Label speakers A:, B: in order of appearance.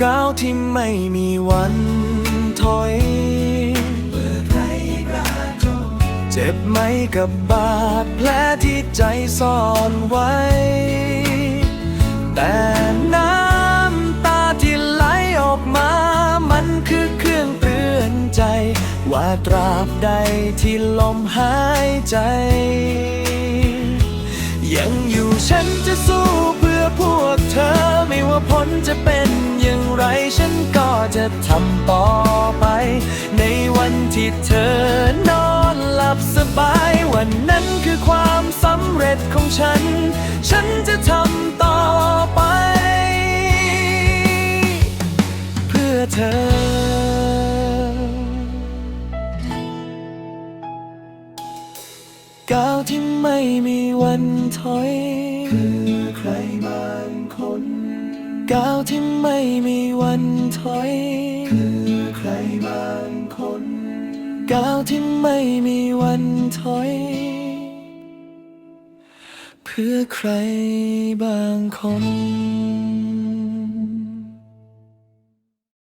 A: ก้าวที่ไม่มีวันถอยเจ็บไหมกับบาดแผลที่ใจซ่อนไว้ แต่น้ำตาที่ไหลออกมา มันคือเครื่องเตือนใจ ว่าตราบใดที่ลมหายใจ ยังอยู่ฉันจะสู้เพื่อพวกเธอไม่ว่าผลจะเป็น จะทำต่อไป ในวันที่เธอนอนหลับสบาย วันนั้นคือความสำเร็จของฉัน ฉันจะทำต่อไป เพื่อเธอก้าวที่ไม่มีวันถอย คือใครบางคน ก้าวที่ไม่มีวันถอยคือใครบางคนก้าวที่ไม่มีวันถอย เพื่อใครบางคน